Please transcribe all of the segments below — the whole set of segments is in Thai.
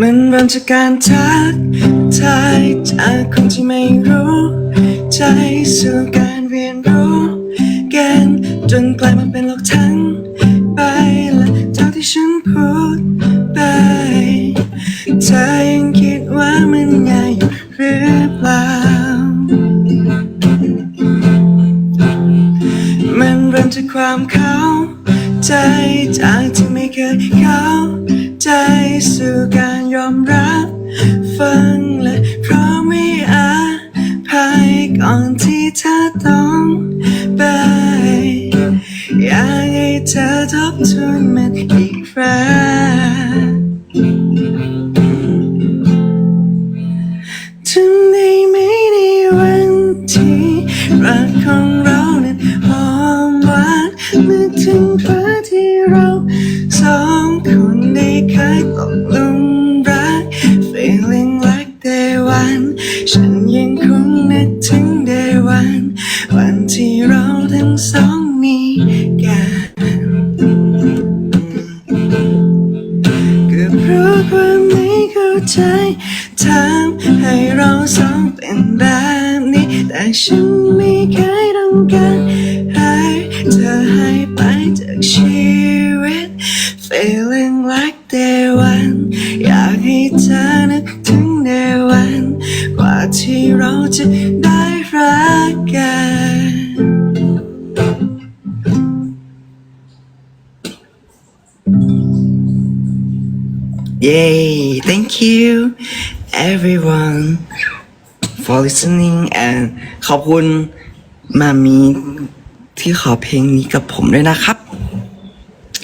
มจากการทักทายจากคนที่ไม่รู้ ใจสู่การเรียนรู้กันจนกลายมาเป็นโลกทั้งใบและเท่าที่ฉันพูดไปเธอยังคิดว่ามันง่ายอยู่หรือเปล่า มันเริ่มจากความเข้าใจจากที่ไม่เคยเข้า ใจสู่การยอมรับ ฟังและเพราะไม่อาภัยก่อนที่เธอต้องไป อยากให้เธอทบทวนมันอีกครั้ง ยตกหลุมรัก feeling like day one ฉันยังคงนึกถึง day one วันที่เราทั้งสองมีกันก็เพราะความไม่เข้าใจทำให้เราสองเป็นแบบนี้ แต่ฉันไม่เคยต้องการให้เธอหายไปจากชีวิต feeling นึกถึง day one กว่าที่เราจะได้รักกัน Yay! Thank you, everyone, for listening and ขอบคุณมามีที่ขอเพลงนี้กับผมด้วยนะครับ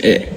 เอ๊ะ